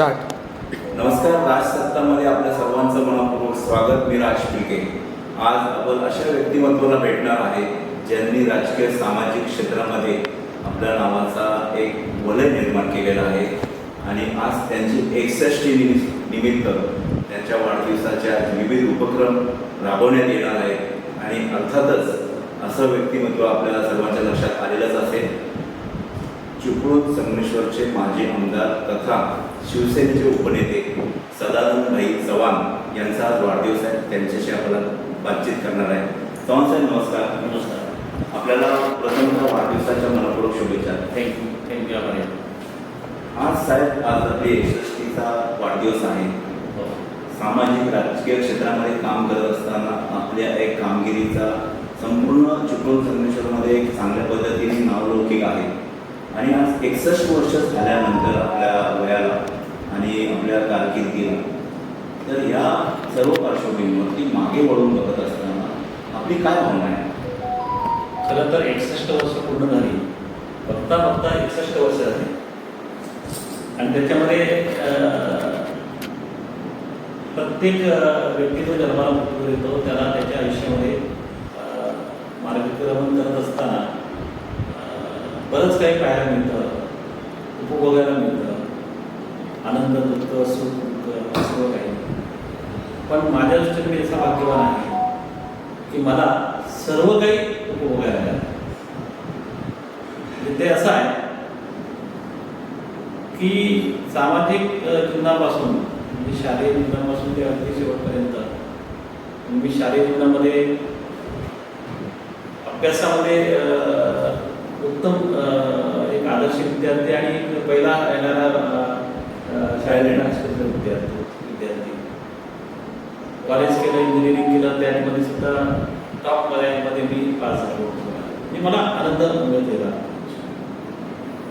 Start. नमस्कार राजसत्तामध्ये आपल्या सर्वांचं मनपूर्वक स्वागत. मी राज पिके आज आपण अशा व्यक्तिमत्वाला भेटणार आहे ज्यांनी राजकीय सामाजिक क्षेत्रामध्ये आपल्या नावाचा एक वलय निर्माण केलेला आहे. आणि आज त्यांची एकसष्टी निमित्त त्यांच्या वाढदिवसाच्या विविध उपक्रम राबवण्यात येणार आहेत. आणि अर्थातच असं व्यक्तिमत्व आपल्याला सर्वांच्या लक्षात आलेलंच असेल. चिपळूण संगमेश्वरचे माजी आमदार तथा शिवसेनेचे उपनेते सदानंद भाई चव्हाण यांचा आज वाढदिवस आहे. त्यांच्याशी आपल्याला बातचीत करणार आहे. चव्हाण साहेब नमस्कार. नमस्कार. आपल्याला प्रथमतः वाढदिवसाच्या मनपूर्वक शुभेच्छा. थँक्यू थँक्यू आभार आज साहेब आज आपली एकसष्टीचा वाढदिवस आहे. हो. सामाजिक राजकीय क्षेत्रामध्ये काम करत असताना आपल्या एक कामगिरीचा संपूर्ण चिपळूण संगमेश्वरमध्ये एक चांगल्या पद्धतीने नावलौकिक आहे. आणि आज एकसष्ट वर्ष झाल्यानंतर आपल्या वयाला आणि आपल्या कारकिर्दीला तर या सर्व पार्श्वभूमीवरती मागे वळून बघत असताना आपली काय भावना आहे? खरं तर एकसष्ट वर्ष पूर्ण झाली. बघता बघता एकसष्ट वर्ष झाली. आणि त्याच्यामध्ये प्रत्येक व्यक्ती जो जन्माला मृत्यू येतो त्याला त्याच्या आयुष्यामध्ये मार्गक्रमण करत असताना बरंच काही पाहायला मिळतं उपभोगायला मिळतं. आनंद दुःख सुख दुःख सर्व काही पण माझ्या दृष्टीने मी असा भाग्यवान आहे की मला सर्व काही उपभोगायला मिळालं. म्हणजे ते असं आहे की सामाजिक जीवनापासून म्हणजे शालेय जीवनापासून ते अगदी शेवटपर्यंत मी शालेय जीवनामध्ये अभ्यासामध्ये उत्तम एक आदर्श विद्यार्थी आणि पहिला येणारा शाळेत विद्यार्थी विद्यार्थी. कॉलेज केलं इंजिनिअरिंग केलं त्यामध्ये सुद्धा टॉपमध्ये मी पास झालो. मी मला आनंद मिळतेला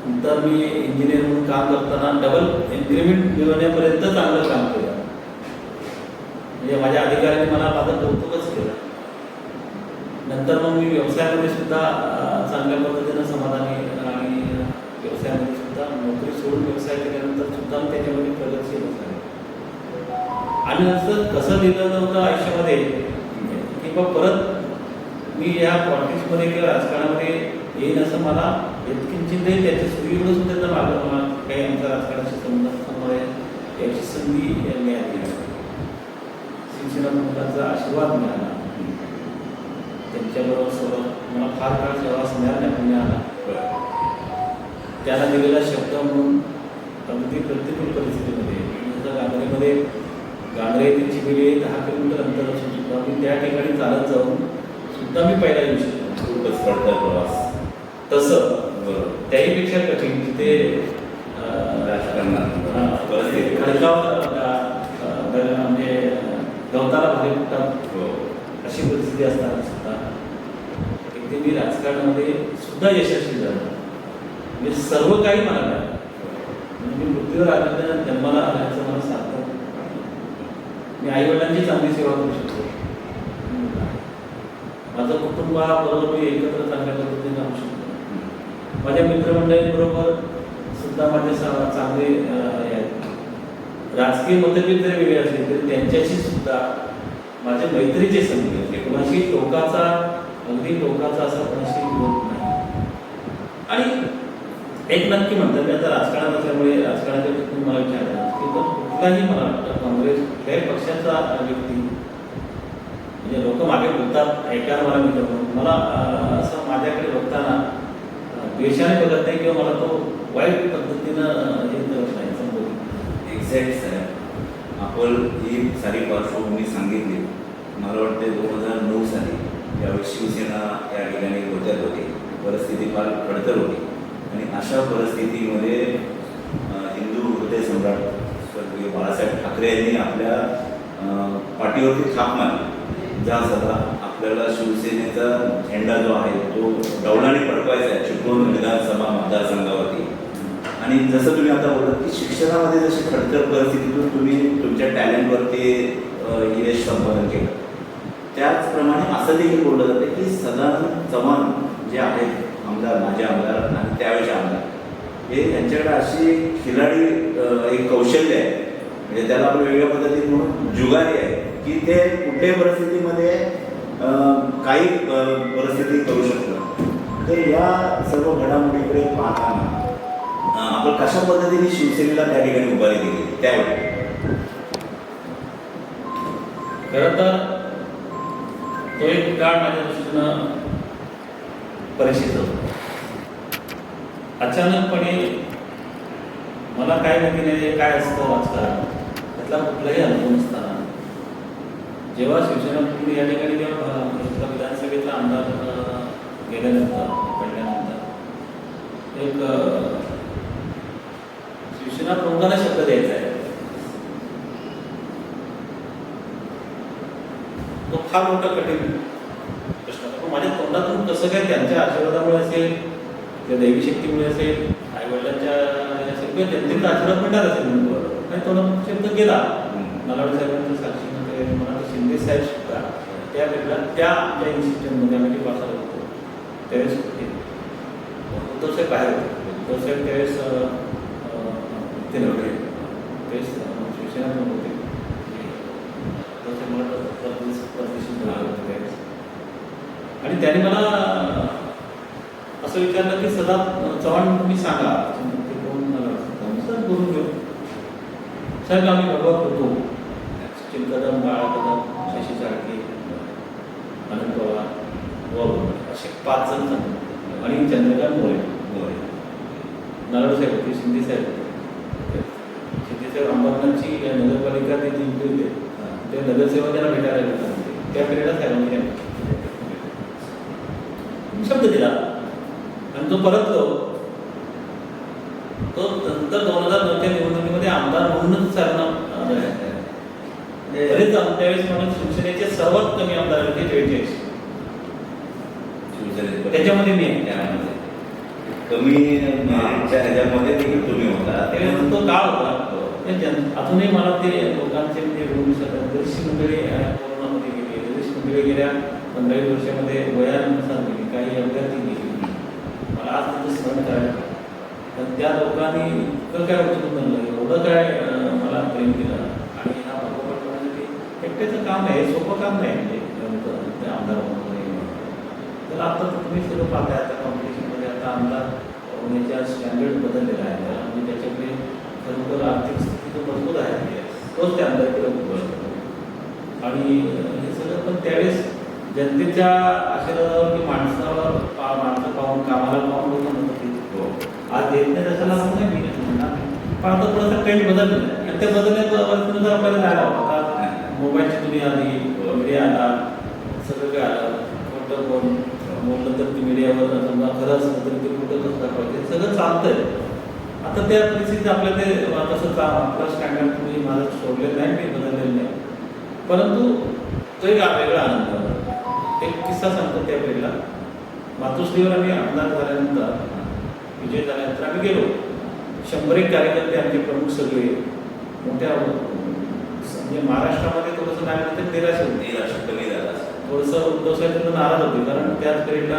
नंतर मी इंजिनियर म्हणून काम करताना डबल इन्क्रिमेंट मिळवण्यापर्यंत चांगलं काम केलं. म्हणजे माझ्या अधिकाऱ्यांनी मला माझं कौतुकच केलं. नंतर मग मी व्यवसायामध्ये सुद्धा चांगल्या पद्धतीनं समाधानी नोकरी सोडून व्यवसाय केल्यानंतर सुद्धा त्याच्यामध्ये प्रगतशील झाले आणि असं कसं लिहिलं नव्हतं आयुष्यामध्ये की बा परत मी या पॉलिटिक्समध्ये किंवा राजकारणामध्ये येईन असं मला यत्किंचितही त्याच्या सुविधा सुद्धा तर मागं मला काही आमच्या राजकारणाशी संबंध असल्यामुळे याची संधी मिळाली शिक्षणा आशीर्वाद मिळाला त्यांच्याबरोबर सर्व मला फार काळ सहवास मिळाला नाही मिळाला. त्याला दिलेला शब्द म्हणून अगदी प्रतिकूल परिस्थितीमध्ये जसं गांधरीमध्ये गांधरे ते चिबिली दहा किलोमीटर अंतर असून मी त्या ठिकाणी चालत जाऊन सुद्धा मी पहिला येऊ शकतो. खूपच पडता प्रवास. तसं त्याहीपेक्षा कठीण तिथे राजकारणात. म्हणजे गवताला भारी फुटतात हो. अशी परिस्थिती असताना सुद्धा. इथे मी राजकारणामध्ये सुद्धा यशस्वी झालो. म्हणजे सर्व काही मला काय म्हणजे मी मृत्यूवर आल्यानंतर जन्माला आल्याचं मला सांगतात मी आईवडिलांची चांगली सेवा करू शकतो. माझं कुटुंबाबरोबर मी एकत्र चांगल्या पद्धतीने राहू शकतो. माझ्या मित्रमंडळींबरोबर सुद्धा माझे चांगले हे आहेत. राजकीय मतभेद जरी वेगळे असले तरी त्यांच्याशी सुद्धा माझे मैत्रीचे संधी आहेत. कोणाशी टोकाचा अगदी टोकाचा असा कोणाशी विरोध नाही. आणि एक नक्की म्हणतात की आता राजकारण असल्यामुळे राजकारणाच्या दृष्टीने मला विचारलं की तर कुठलाही मला वाटतं काँग्रेस कुठल्याही पक्षाचा व्यक्ती म्हणजे लोक मागे बोलतात ऐकायला मला मिळतं मला असं माझ्याकडे बघताना अं, द्वेषाने बघत नाही किंवा मला तो वाईट पद्धतीनं हे करत नाही संबोधित एक्झॅक्ट साहेब. आपण ही सारी पार्श्वभूमी सांगितली. मला वाटते दोन हजार नऊ साली यावेळी शिवसेना या ठिकाणी होत्यात होती. परिस्थिती फार खडतर होती. आणि अशा परिस्थितीमध्ये हिंदू हृदय सम्राट स्वर्गीय बाळासाहेब ठाकरे यांनी आपल्या पाठीवरती थाप मारली. ज्या सदा आपल्याला शिवसेनेचा झेंडा जो आहे तो डवलाने पडकवायचा आहे चिपळूण विधानसभा मतदारसंघावरती. आणि जसं तुम्ही आता बोलत की शिक्षणामध्ये जशी खडतर परिस्थितीतून तुम्ही तुमच्या टॅलेंटवरती यश संपादन केलं. त्याचप्रमाणे असं देखील बोललं जातं की सदानंद चव्हाण जे आहेत आमदार माझे आमदार आणि त्यावेळेचे आमदार. हे त्यांच्याकडे अशी खिलाडी एक कौशल्य आहे. म्हणजे त्याला आपण वेगळ्या पद्धतीने म्हणून जुगारी आहे की ते कुठल्याही परिस्थितीमध्ये अं, काही परिस्थिती करू शकतं तर या सर्व घडामोडीकडे पाहताना आपण कशा पद्धतीने शिवसेनेला त्या ठिकाणी उभारी दिली? त्यावेळी. खरं तर तो एक काळ माझ्या दृष्टीनं परिचित होतो. अचानकपणे मला काय माहिती नाही काय असतं आजकाल त्यातला कुठलाही अनुभव नसताना. जेव्हा शिवसेना पूर्ण या ठिकाणी जेव्हा विधानसभेतला आमदार गेल्यानंतर पडल्यानंतर एक शिवसेना प्रमुखांना शब्द द्यायचा आहे. तो फार मोठा कठीण प्रश्न माझ्या तोंडातून कसं काय त्यांच्या आशीर्वादामुळे असेल त्या दैवी शक्तीमुळे असेल आई वडिलांच्या असेल किंवा जनतेचा आशीर्वाद मिळणार असेल म्हणून आणि तोंडातून शब्द गेला. नलावडे साहेबांच्या साक्षीमध्ये मला शिंदे साहेब सुद्धा त्या वेळेला त्या ज्या इन्स्टिट्यूटमध्ये आम्ही जे पास होतो त्यावेळेस होते उद्धव साहेब बाहेर होते. उद्धव साहेब त्यावेळेस अ, अ, ते नव्हते. त्यावेळेस शिवसेना पण होते. उद्धव साहेब मला परदेश परदेशी मिळाले होते त्यावेळेस आणि त्याने मला असं विचारलं सदा चव्हाण तुम्ही सांगा. ते घेऊ. साहेब आम्ही भगवत होतो सचिन कदम बाळा कदम शशी चाळके अनंत पवार व असे पाच जण सांगतो आणि चंद्रकांत मोरे नारायण साहेब होते शिंदे साहेब होते. शिंदे साहेब अंबरनाथची नगरपालिका ते जिंकले होते. ते नगरसेवक त्यांना भेटायला गेले त्या पिरियडला साहेबांनी शब्द दिला. तो परतलो तो नंतर दोन हजार दोनच्या निवडणुकीमध्ये आमदार म्हणूनच चालणार. बरेच आम- त्यावेळेस म्हणून शिवसेनेचे सर्वात कमी आमदार होते शिवसेनेत त्याच्यामध्ये मी. त्यामध्ये. कमी ह्याच्यामध्ये देखील तुम्ही होता. त्यावेळेस तो काळ होता. जन- अजूनही मला ते लोकांचे म्हणजे रूम बरीचशी मंडळी अं, कोरोनामध्ये गेली बरीचशी मंडळी गेल्या पंधरावी वर्षामध्ये वयानुसार गेली. काही अपघाती गेली. आज तिथं स्मरण करायला तर त्या लोकांनी इतकं काय होतं म्हणलं एवढं काय मला प्रेम केलं. आणि हा भगवत म्हणजे एकट्याचं काम आहे सोपं काम नाही म्हणजे ते आमदार तर आता तुम्ही सर्व पाहता आता कॉम्पिटिशनमध्ये आता आमदार होण्याच्या स्टँडर्ड बदललेला आहे. त्याला म्हणजे त्याच्याकडे खरोखर आर्थिक स्थिती तर मजबूत आहे. तोच त्या आमदारकडे आणि हे सगळं पण त्यावेळेस जनतेच्या आशीर्वादावर की माणसावर माणसं पाहून कामाला पाहून लोक म्हणतात हो. आज देत नाही तसं नाही मी नाही. म्हणणार पण आता थोडासा ट्रेंड बदललेला ते आणि त्या बदलण्यानुसार आपल्याला जायला होता. मोबाईलची दुनिया आली मीडिया आला सगळं काय आलं. खोटं कोण बोललं तर ती मीडियावर समजा खरं असलं तर ते खोटं कसं दाखवायचं? सगळं चालतंय. आता त्या परिस्थितीत आपल्या ते तसं आपलं स्टँडर्ड तुम्ही माझं सोडलेलं नाही मी बदललेलं नाही. परंतु तो एक वेगळा आनंद एक किस्सा सांगतो त्या वेळेला मातोश्रीवर आम्ही आमदार झाल्यानंतर विजय झाल्यानंतर आम्ही गेलो शंभर एक कार्यकर्ते आमचे प्रमुख सगळे मोठ्या म्हणजे महाराष्ट्रामध्ये थोडंसं काय म्हणतात तेराशे होते तेराशे कमी झाला. थोडंसं उद्धव साहेब नाराज होते कारण त्याच पिरियडला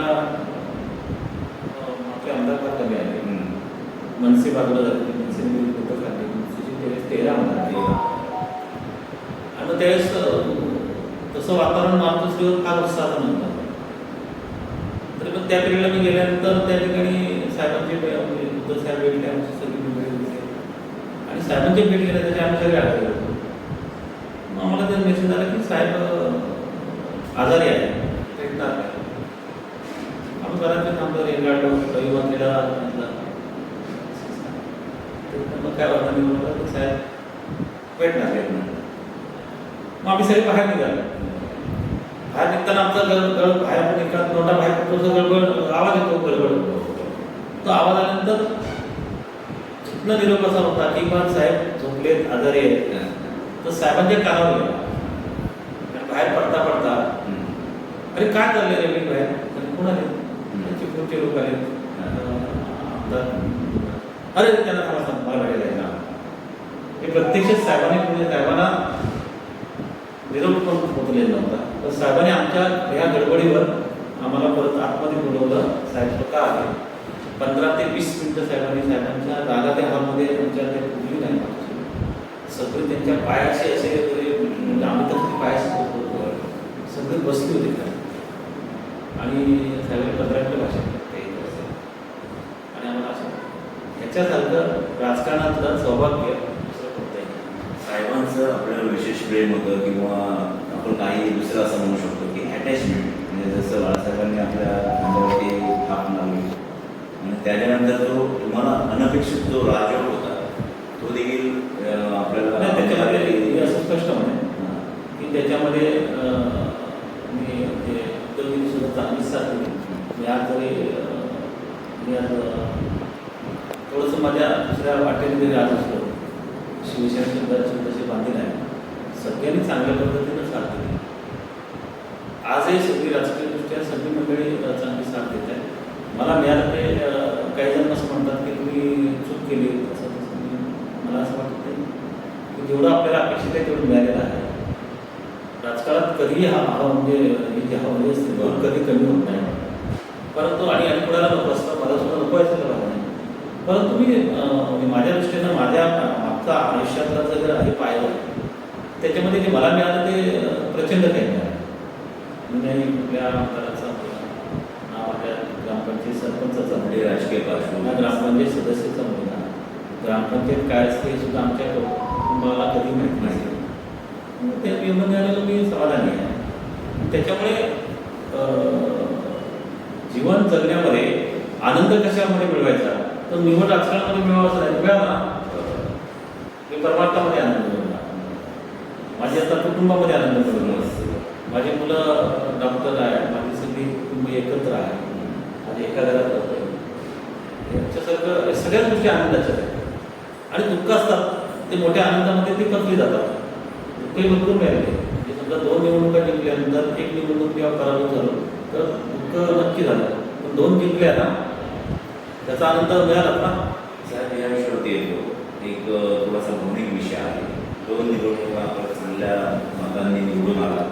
आपले आमदार फार कमी आले. मनसे बाजूला झाले मनसे मनसेचे त्यावेळेस तेरा आमदार आले. आणि त्यावेळेस तसं वातावरण मातोश्रीवर फार उत्साह म्हणतात? तर मग त्या पिरियडला मी गेल्यानंतर त्या ठिकाणी साहेबांची म्हणजे उद्धव साहेब भेटले आमची सगळी मंडळी आणि साहेबांची भेट गेल्या त्याच्या आम्ही सगळे आढळले होतो. मग आम्हाला ते मेसेज आला की साहेब आजारी आहे भेटणार आम्ही बऱ्याच वेळ थांबतो रेल्वे रविवार मग काय वाटतं मी म्हणलं साहेब भेटणार भेटणार मग आम्ही सगळे बाहेर निघालो. बाहेर निघताना आमचा गळ गळ बाहेर पण एका नोटा बाहेर पडतो गडबड आवाज येतो गडबड. तो आवाज आल्यानंतर तिथनं निरोप असा होता की बा साहेब झोपलेत आजारी आहेत. तर साहेबांच्या कानावर गेला बाहेर पडता पडता. अरे काय चाललंय रे मी बाहेर? कोण आले पुढचे लोक आले अरे त्यांना मला गाडी जायला हे प्रत्यक्ष साहेबांनी पुढे साहेबांना निरोप पण पोचलेला नव्हता. तर साहेबांनी आमच्या ह्या गडबडीवर आम्हाला परत आतमध्ये बोलवलं. साहेब का आहे पंधरा ते वीस मिनटं साहेबांनी साहेबांच्या जागा त्या हॉलमध्ये आमच्या ते पुजली नाही सगळे त्यांच्या पायाशी असे आम्ही तर ते पायाशी सगळे बसले होते का आणि साहेबांनी पंधरा भाषेत भाषण आणि आम्हाला असं ह्याच्यासारखं राजकारणातलं सौभाग्य दुसरं साहेबांचं आपल्याला विशेष प्रेम होतं किंवा आपण काही दुसरं असं म्हणू शकतो की अटॅचमेंट म्हणजे जसं बाळासाहेबांनी आपल्या खांद्यावरती थाप लावली. आणि त्याच्यानंतर जो तुम्हाला अनपेक्षित जो राजयोग होता तो देखील आपल्याला त्याच्यामध्ये असं स्पष्ट म्हणेन हां. की त्याच्यामध्ये मी दोघींनी सुद्धा दिली मी आज अं, मी आज थोडंसं माझ्या दुसऱ्या वाटेने जरी आज असलो शिवसेनेचे दर्शन तसे बांधील आहे. सगळ्यांनी चांगल्या पद्धतीनं साथ दिली. आजही सगळी राजकीयदृष्ट्या सगळी मंडळी चांगली साथ देत आहे मला मिळालं ते काही जण असं म्हणतात की तुम्ही चूक केली असं तसं मला असं वाटत नाही. की जेवढं आपल्याला अपेक्षित आहे तेवढं मिळालेलं आहे. राजकारणात कधीही हा भाव म्हणजे ही जी हवी असते ती कधी कमी होत नाही. परंतु आणि आणि कोणाला नको असतं मला सुद्धा नको आहे असं नाही. परंतु मी म्हणजे माझ्या दृष्टीनं माझ्या मागचा आयुष्यातला जर हे पाहिलं त्याच्यामध्ये जे मला मिळालं ते प्रचंड काही मिळालं. मी कुठल्या आमदाराचा आपल्या ग्रामपंचायत सरपंचाचा म्हणजे राजकीय पार्श्वभूमी. ग्रामपंचायत सदस्याचा मुलगा. ग्रामपंचायत काय असते हे सुद्धा आमच्या कुटुंबाला कधी माहीत नाही. मग ते मी मिळालेलं मी समाधानी आहे त्याच्यामुळे जीवन जगण्यामध्ये आनंद कशामध्ये मिळवायचा? तर निवड राजकारणामध्ये मिळवायचा नाही. मिळाला. मी परमार्थामध्ये माझ्या कुटुंबामध्ये आनंद मिळवला माझी मुलं डॉक्टर आहे माझी सगळी कुटुंब एकत्र आहे. आणि एका घरात राहतो याच्यासारखं सगळ्याच गोष्टी आनंदाच्या आहेत. आणि दुःख असतात ते मोठ्या आनंदामध्ये ते कसली जातात. दुःखही भरपूर मिळाले. म्हणजे समजा दोन निवडणुका जिंकल्यानंतर एक निवडणूक किंवा पराभूत झालो तर दुःख नक्की झालं. पण दोन जिंकल्या ना त्याचा आनंद मिळाला ना? साहेब या विषयावरती येतो एक थोडासा भावनिक विषय आहे. दोन निवडणूक चांगल्या मतांनी निवडून आला.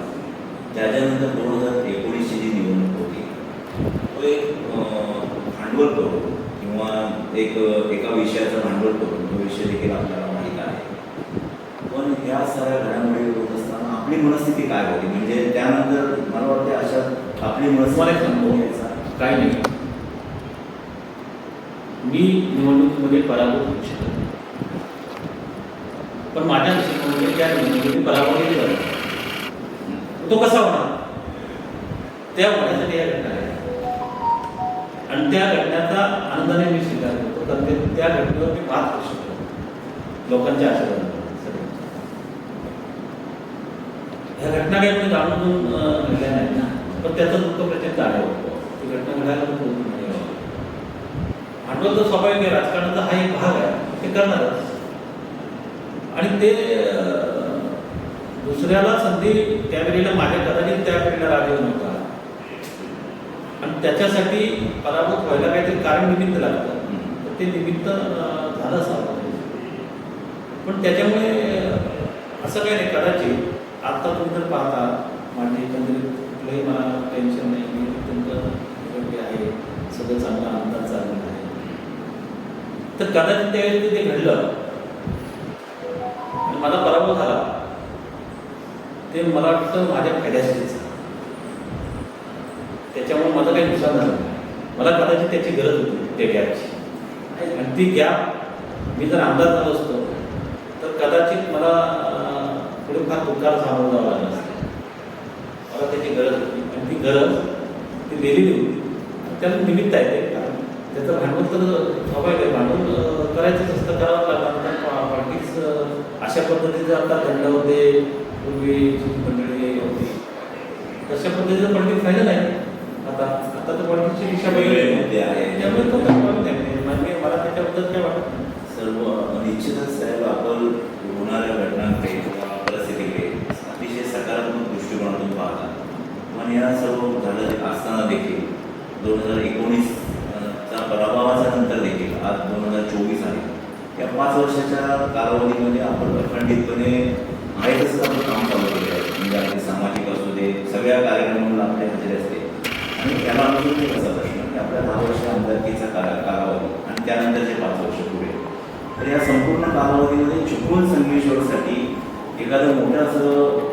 त्याच्यानंतर दोन हजार एकोणीसची जी निवडणूक होती तो एक भांडवल करून किंवा एक एका विषयाचं भांडवल करून तो विषय देखील आपल्याला माहीत आहे. पण ह्या सगळ्या घडामोडी होत असताना आपली मनस्थिती काय होती? म्हणजे त्यानंतर मला वाटते अशा आपली एक सांगतो. मनस्थिती काही नाही. मी निवडणुकीमध्ये पराभूत होऊ शकत नाही. पण माझ्या त्या निवडणुकीत म्हणजे पराभव तो कसा होणार? त्या होण्यासाठी या घटना आणि त्या घटनेचा आनंदाने मी स्वीकार करतो कारण ते- त्या घटनेवर मी मात करू शकतो लोकांच्या आशीर्वाद ह्या घटना काही कोणी जाणून घेऊन, घडल्या नाही ना. पण त्याचं दुःख प्रचंड आहे ती घटना घडायला पण बोलून नाही भांडवल तर स्वाभाविक आहे राजकारणाचा हा एक भाग आहे. ते करणारच. आणि ते दुसऱ्याला संधी त्यावेळेला माझ्या कदाचित त्यावेळेला राजीव नव्हता. आणि त्याच्यासाठी पराभूत व्हायला काहीतरी कारण निमित्त लागतं तर ते निमित्त झालं असावं पण त्याच्यामुळे असं काही नाही. कदाचित आत्ता तुम्ही जर पाहता माझे एकंदरीत कुठलंही मला टेन्शन नाही. मी अत्यंत योग्य आहे. सगळं चांगला अंदाज चालला आहे. तर कदाचित त्यावेळी ते घडलं. मला पराभव झाला. ते मला वाटतं माझ्या फायद्यासाठीच. त्याच्यामुळे माझं काही नुकसान झालं मला कदाचित त्याची गरज होती त्या गॅपची आणि ती गॅप मी जर आमदार झालो असतो तर कदाचित मला पुढे फार दुःखाला सामोरं जावं लागलं असतं. मला त्याची गरज होती. आणि ती गरज ती दिलेली होती. त्याला निमित्त आहे ते. कारण त्याचं भांडवल तर स्वाभाविक आहे. भांडवल करायचंच असतं. करावं लागणार कारण पॉलिटिक्स अशा पद्धतीचं आता थंड होते. पूर्वी जी मंडळी होती तशा पद्धतीचं पॉलिटिक्स राहिलं नाही आता आता तर पॉलिटिक्सची दिशा वेगळे आहे. त्यामुळे तो म्हणजे मला त्याच्याबद्दल काय वाटत? सर्व निश्चितच साहेब आपण होणाऱ्या घटनांकडे किंवा परिस्थितीकडे अतिशय सकारात्मक दृष्टिकोनातून पाहतात पण या सर्व झालं असताना देखील दोन हजार एकोणीस चा पराभवाच्या नंतर देखील आज दोन हजार चोवीस आहे. या पाच वर्षाच्या कालावधीमध्ये आपण अखंडितपणे आहे तसं आपण काम चालू केलं आहे. म्हणजे आपले सामाजिक असू दे सगळ्या कार्यक्रमांना आपले हजेरी असते. आणि त्याला अनुसरून असा प्रश्न की आपल्या दहा वर्ष आमदारकीचा काला कालावधी आणि त्यानंतरचे पाच वर्ष पुढे. तर या संपूर्ण कालावधीमध्ये चुकून संगमेश्वरसाठी एखादं मोठं असं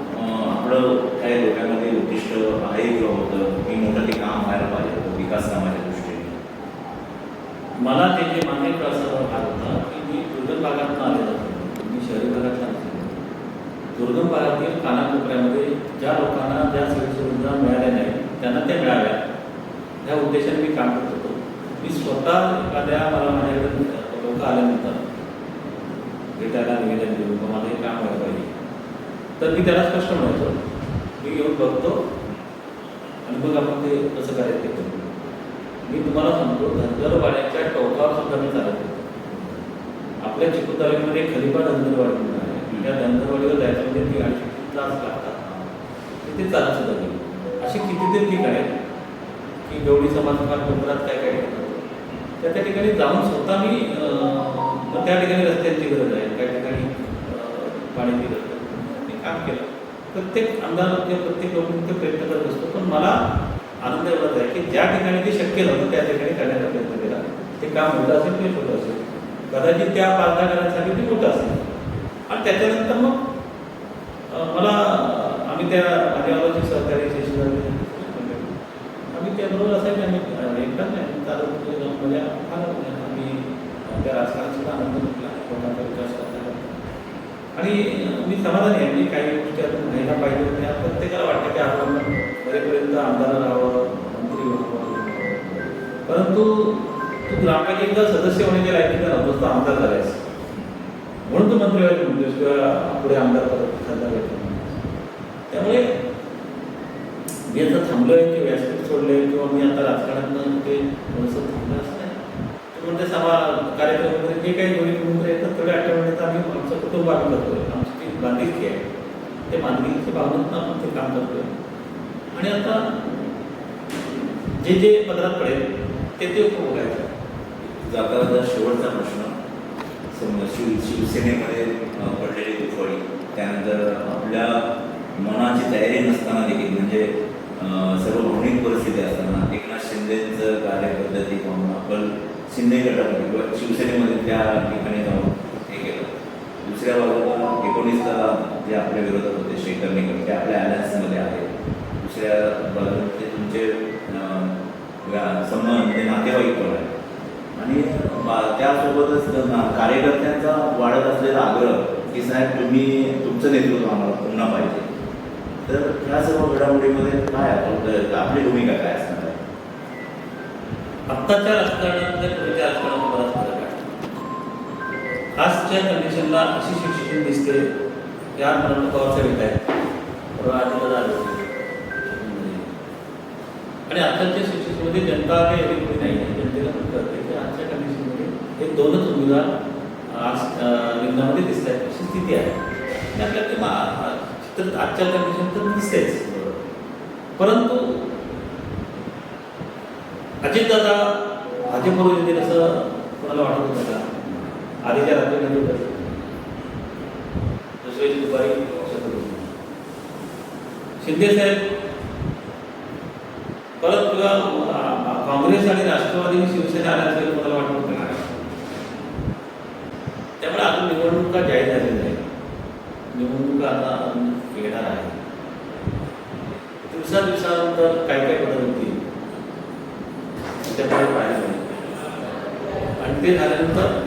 आपलं काही लोकांमध्ये उद्दिष्ट आहे किंवा होतं की मोठं ते काम व्हायला पाहिजे होतं विकास कामाच्या दृष्टीने? मला ते जे मागे असं भाग होता की मी दुर्गम भागातून आलेलो मी शहरी भागातून दुर्गम भागातील कानाकोपऱ्यामध्ये ज्या लोकांना ज्या सुविधा मिळाल्या नाही त्यांना त्या मिळाव्या. ह्या उद्देशाने मी काम करत होतो. मी स्वतः एखाद्या मला माझ्याकडे लोक आल्यानंतर भेटायला निवेदन देऊन किंवा माझं हे काम व्हायला पाहिजे. तर मी त्याला स्पष्ट म्हणायचो मी येऊन बघतो आणि मग आपण ते कसं करायचं ते करू. मी तुम्हाला सांगतो धनगरवाड्याच्या टोकावर सुद्धा मी चालत होतो. आपल्या चिकू तालुक्यामध्ये खलिफा धनगरवाडी म्हणून या त्या धनगरवाडीवर जायचं म्हणजे ती अडीचशे तीन तास लागतात. तिथे चालत सुद्धा नाही अशी कितीतरी ठिकाणे आहेत की गवळी समाज फार काय काय ठिकाणी त्या त्या ठिकाणी जाऊन स्वतः मी त्या ठिकाणी रस्त्यांची गरज आहे. त्या ठिकाणी पाण्याची गरज आहे. मी काम केलं. प्रत्येक आमदार किंवा प्रत्येक लोक ते प्रयत्न करत असतो पण मला आनंद एवढाच आहे की ज्या ठिकाणी ते शक्य नव्हतं त्या ठिकाणी करण्याचा प्रयत्न केला. ते काम मोठं असेल ते छोटं असेल. कदाचित त्या पाच करण्यासाठी ते मोठं असेल. त्याच्यानंतर मग मला आम्ही त्या माझ्यावरची सहकारी शिष्य आम्ही त्याबरोबर असायचे आम्ही एकदा नाही. चालू म्हणजे फार म्हणजे आम्ही त्या राजकारणाचा आनंद घेतला. लोकांचा विकास आणि मी समाधानी आहे. मी काही गोष्टी अजून व्हायला पाहिजे होत्या. प्रत्येकाला वाटतं की आपण बरेपर्यंत आमदार राहावं मंत्री व्हावं. परंतु तू ग्रामपंचायतीचा सदस्य होण्याच्या लायकीचा नव्हतं तो आमदार झालायस. म्हणून तो मंत्री व्हायला म्हणतोस किंवा पुढे आमदार परत खासदार व्हायचं त्यामुळे मी आता थांबलोय की व्यासपीठ सोडलंय किंवा मी आता राजकारणात ते थोडंसं थांबलं असं नाही म्हणते सभा कार्यक्रम वगैरे जे काही दोन्ही कुटुंब येतात तेवढ्या आठवड्यात आम्ही आमचं कुटुंब आम्ही करतोय. आमची ती बांधिलकी आहे. ते बांधिलकीच्या भावनेतनं आपण ते काम करतोय. आणि आता जे जे पदरात पडेल ते ते उपभोगायचं. जाता शेवटचा प्रश्न शिव शिवसेनेमध्ये पडलेली दुखवडी त्यानंतर आपल्या मनाची तयारी नसताना देखील म्हणजे सर्व भावनिक परिस्थिती असताना एकनाथ शिंदेचं कार्यपद्धती पाहून आपण शिंदे गटामध्ये किंवा शिवसेनेमध्ये त्या ठिकाणी जाऊन हे केलं. दुसऱ्या बाजूला एकोणीसला जे आपले विरोधक होते शेखर निकम ते आपल्या अलायन्समध्ये आहे दुसऱ्या बाजूला ते तुमचे संबंध ते नातेवाईक पण आहे आणि त्यासोबतच ना- कार्यकर्त्यांचा वाढत असलेला आग्रह की साहेब तुम्ही तुमचं नेतृत्व आम्हाला पुन्हा पाहिजे. तर ह्या सर्व घडामोडीमध्ये काय आपण आपली भूमिका काय असणार आहे? आत्ताच्या राजकारणात आणि पूर्वीच्या बराच फरक आहे? आजच्या कंडिशनला अशी शिक्षण दिसते या म्हणून पवारच्या भेट आहेत आणि आताच्या शिक्षणामध्ये जनता काही एवढी कोणी नाही आहे जनतेला पण कळते की आजच्या कंडिशनमध्ये हे दोनच आज अं, रिंगणामध्ये दिसत आहेत अशी स्थिती आहे. आणि आपल्याला ते मा- चित्र आजच्या कंडिशन तर दिसतेच परंतु अजितदादा भाजपवर येतील असं कोणाला वाटत होतं का? आधीच्या राज्यामध्ये दुसऱ्या दुपारी शिंदे साहेब परत किंवा अं, काँग्रेस आणि राष्ट्रवादी आणि शिवसेना आल्याचं कोणाला वाटत होतं का त्यामुळे अजून निवडणुका जाहीर झालेल्या आहेत निवडणुका आता अजून येणार आहे. दिवसा दिवसानंतर काय काय बदल होतील? त्याकडे पाहायला आणि ते झाल्यानंतर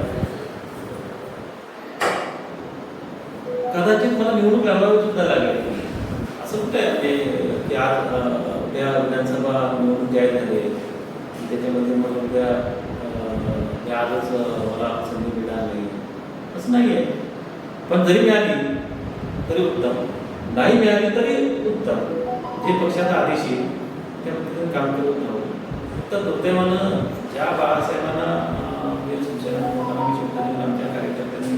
कदाचित मला निवडून लावावी सुद्धा लागेल. असं कुठे ते त्या त्या विधानसभा निवडून जाहीर झाले त्याच्यामध्ये मग उद्या आजच मला संधी मिळाली. असं नाही आहे. पण जरी मिळाली तरी उत्तम. नाही मिळाली तरी उत्तम. जे पक्षाचा आदेश येईल त्या पद्धतीने काम करत राहू तर दुर्दैवानं ज्या बाळासाहेबांना आमच्या कार्यकर्त्यांनी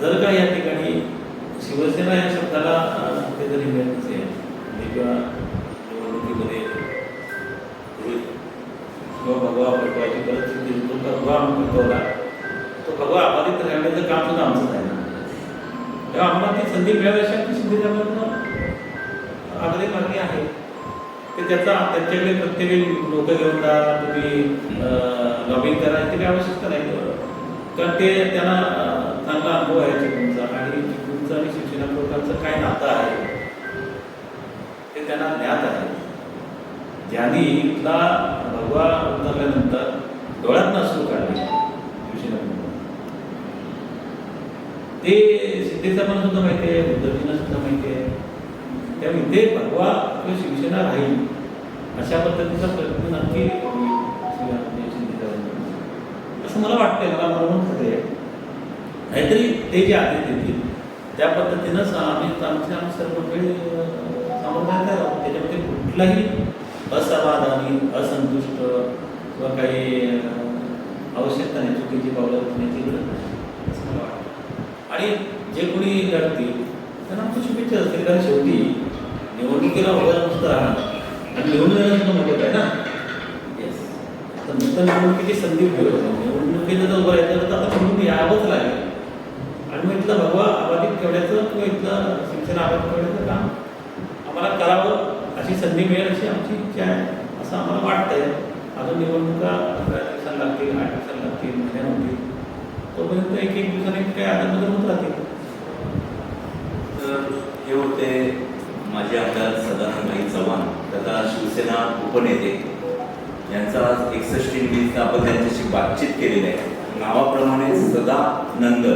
जर का या ठिकाणी शिवसेना या शब्दाला ते जरी मिळत नसेल म्हणजे किंवा निवडणुकीमध्ये किंवा भगवा पटवायची परिस्थिती भगवा पटवला तो भगवा अबाधित राहण्याचं काम सुद्धा आमचं आहे तेव्हा आम्हाला ती संधी मिळावी अशा सिद्धी संधी त्यामुळे आग्रही मागणी आहे. ते त्याचा त्यांच्याकडे प्रत्येक लोक घेऊन जा तुम्ही लॉबिंग करा याची काही आवश्यकता नाही. कारण ते त्यांना चांगला अनुभव आहे चिपळूणचा आणि चिपळूणचं आणि शिक्षणा लोकांचं काय नातं आहे ते त्यांना ज्ञात आहे. ज्यांनी इथला भगवा उतरल्यानंतर डोळ्यात नसू काढले शिवसेना ते पण सुद्धा माहिती आहे उद्धवजींना सुद्धा माहिती आहे. त्यामुळे ते भगवा किंवा शिवसेना राहील अशा पद्धतीचा प्रयत्न नक्की असं मला वाटतंय मला म्हणून आहे. नाहीतरी ते जे आहे देतील त्या पद्धतीनं आम्ही आमचे आम्ही सर्व वेळ समर्थन आहोत त्याच्यामध्ये कुठलाही असमाधानी असंतुष्ट किंवा काही आवश्यकता नाही चुकीची पावलं उचलण्याची गरज नाही असं मला वाटतं आणि जे कोणी लढतील त्यांना आमची शुभेच्छा असतील. कारण शेवटी निवडणुकीला उभं नुसतं राहणार. आणि निवडून येणं सुद्धा मोठं आहे ना? येस तर नुसतं निवडणुकीची संधी मिळत निवडणुकीला जर उभं राहायचं तर आता निवडून यावंच लागेल. आणि मग इथलं भगवा आबाधित ठेवण्याचं किंवा इथलं शिक्षण आबाधित ठेवण्याचं काम आम्हाला करावं अशी संधी मिळेल अशी आमची इच्छा आहे. असं आम्हाला वाटतंय. अजून निवडणुका पंधरा दिवसांना लागतील आठ दिवसांना लागतील महिन्या होतील. तोपर्यंत एक एक दिवसाने काही आनंद होत राहतील. ते होते माजी आमदार सदानंदभाई चव्हाण तथा शिवसेना उपनेते. यांचा आज एकसष्टी निमित्त आपण त्यांच्याशी बातचीत केलेली आहे. नावाप्रमाणे सदानंद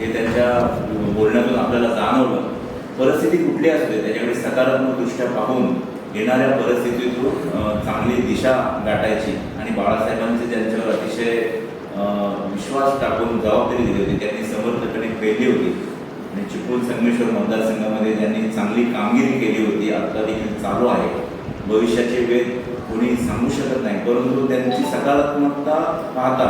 हे त्यांच्या बोलण्यातून आपल्याला जाणवलं. परिस्थिती कुठली असू दे त्याच्याकडे सकारात्मक दृष्ट्या पाहून येणाऱ्या परिस्थितीतून चांगली दिशा गाठायची आणि बाळासाहेबांचे त्यांच्यावर अतिशय विश्वास टाकून जबाबदारी दिली होती. त्यांनी समर्थपणे पेरली होती. आणि चिपळूण संगमेश्वर मतदारसंघामध्ये त्यांनी चांगली कामगिरी केली होती. आता देखील चालू आहे. भविष्याचे वेध कोणी सांगू शकत नाही. परंतु त्यांची सकारात्मकता पाहता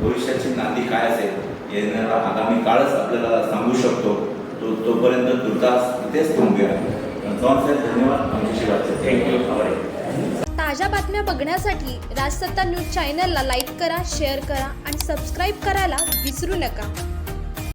भविष्याची नांदी काय असेल येणारा आगामी काळच आपल्याला सांगू शकतो. तो तोपर्यंत तुर्तास इथेच थांबूया. चव्हाण साहेब धन्यवाद. आमच्याशी बातचीत थँक्यू आभार आहे ताज्या बातम्या बघण्यासाठी राजसत्ता न्यूज चॅनलला लाईक करा शेअर करा आणि सबस्क्राईब करायला विसरू नका.